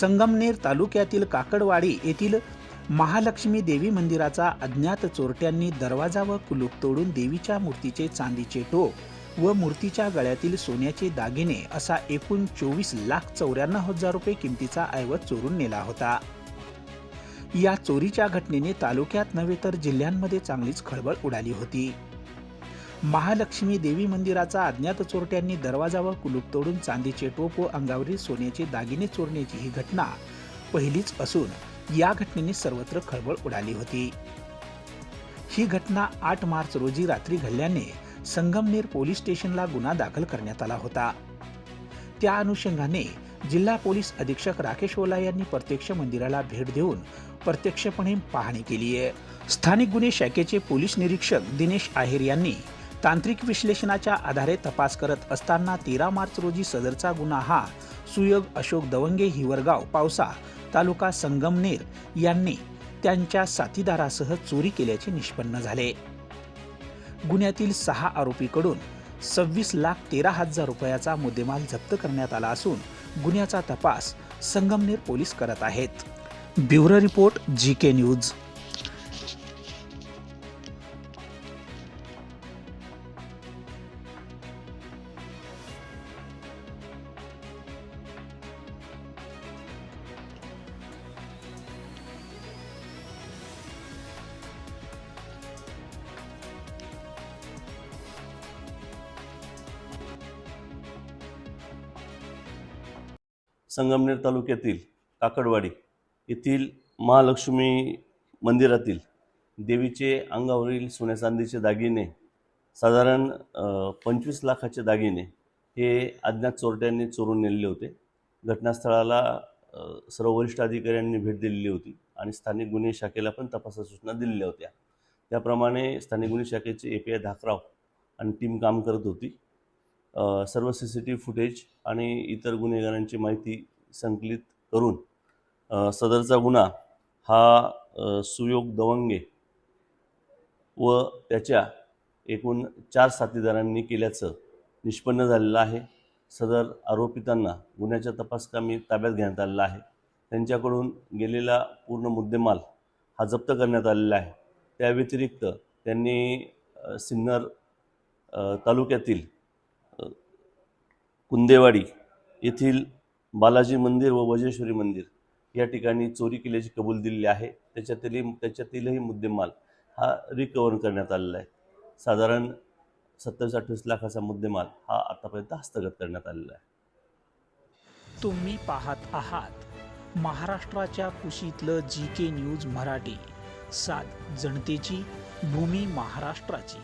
संगमनेर तालुक्यातील काकडवाडी येथील महालक्ष्मी देवी मंदिराचा अज्ञात चोरट्यांनी दरवाजा व कुलूप तोडून देवीच्या मूर्तीचे चांदीचे टोप व मूर्तीच्या गळ्यातील सोन्याचे दागिने असा एकूण चोवीस लाख चौऱ्याण्णव हजार रुपये किमतीचा ऐवज चोरून नेला होता. या चोरीच्या घटनेने तालुक्यात नव्हे तर जिल्ह्यांमध्ये चांगलीच खळबळ उडाली होती. महालक्ष्मी देवी मंदिराचा अज्ञात चोरट्यांनी दरवाजा व कुलूप तोडून चांदीचे टोप व अंगावरील सोन्याचे दागिने चोरण्याची ही घटना पहिलीच असून या घटनेने सर्वत्र खळबळ उडाली होती. ही घटना आठ मार्च रोजी रात्री घडल्याने संगमनेर पोलीस स्टेशनला गुन्हा दाखल करण्यात आला होता. त्या अनुषंगाने जिल्हा पोलीस अधीक्षक राकेश ओला यांनी प्रत्यक्ष मंदिराला भेट देऊन प्रत्यक्षपणे पाहणी केली आहे स्थानिक गुन्हे शाखेचे पोलीस निरीक्षक दिनेश आहेर यांनी तांत्रिक विश्लेषणाच्या आधारे तपास करत असताना तेरा मार्च रोजी सदरचा गुन्हा हा सुयोग अशोक दवंगे हिवरगाव पावसा तालुका संगमनेर यांनी त्यांच्या साथीदारासह चोरी केल्याचे निष्पन्न झाले. गुन्ह्यातील सहा आरोपीकडून सव्वीस लाख तेरा हजार रुपयाचा मुद्देमाल जप्त करण्यात आला असून गुन्ह्याचा तपास संगमनेर पोलीस करत आहेत. Bureau report G K news. Sangamner तालुक्यातील काकडवाडी येथील महालक्ष्मी मंदिरातील देवीचे अंगावरील सोन्या चांदीचे दागिने साधारण पंचवीस लाखाचे दागिने हे अज्ञात चोरट्यांनी चोरून नेलेले होते. घटनास्थळाला सर्व वरिष्ठ अधिकाऱ्यांनी भेट दिलेली होती आणि स्थानिक गुन्हे शाखेला पण तपासा सूचना दिलेल्या होत्या. त्याप्रमाणे स्थानिक गुन्हे शाखेचे ए पी आय धाकराव आणि टीम काम करत होती. सर्व C C T V footage आणि इतर गुन्हेगारांची माहिती संकलित करून सदरचा गुन्हा हा सुयोग दवंगे व त्याच्या एकूण चार साथीदारांनी केल्याचं निष्पन्न झालेलं आहे. सदर आरोपितांना गुन्ह्याच्या तपासकामी ताब्यात घेण्यात आलेला आहे. त्यांच्याकडून गेलेला पूर्ण मुद्देमाल हा जप्त करण्यात आलेला आहे. त्या व्यतिरिक्त त्यांनी सिन्नर तालुक्यातील कुंदेवाडी येथील बालाजी मंदिर व वजेश्वरी मंदिर या ठिकाणी चोरी केल्याची कबूल दिलेली आहे. त्याच्यातील त्याच्यातीलही मुद्देमाल हा रिकवर करण्यात आलेला आहे. साधारण सत्तावीस अठ्ठावीस लाखाचा मुद्देमाल हा आतापर्यंत हस्तगत करण्यात आलेला आहे. तुम्ही पाहत आहात महाराष्ट्राच्या कुशीतलं जी के न्यूज मराठी. सात जनतेची भूमी महाराष्ट्राची.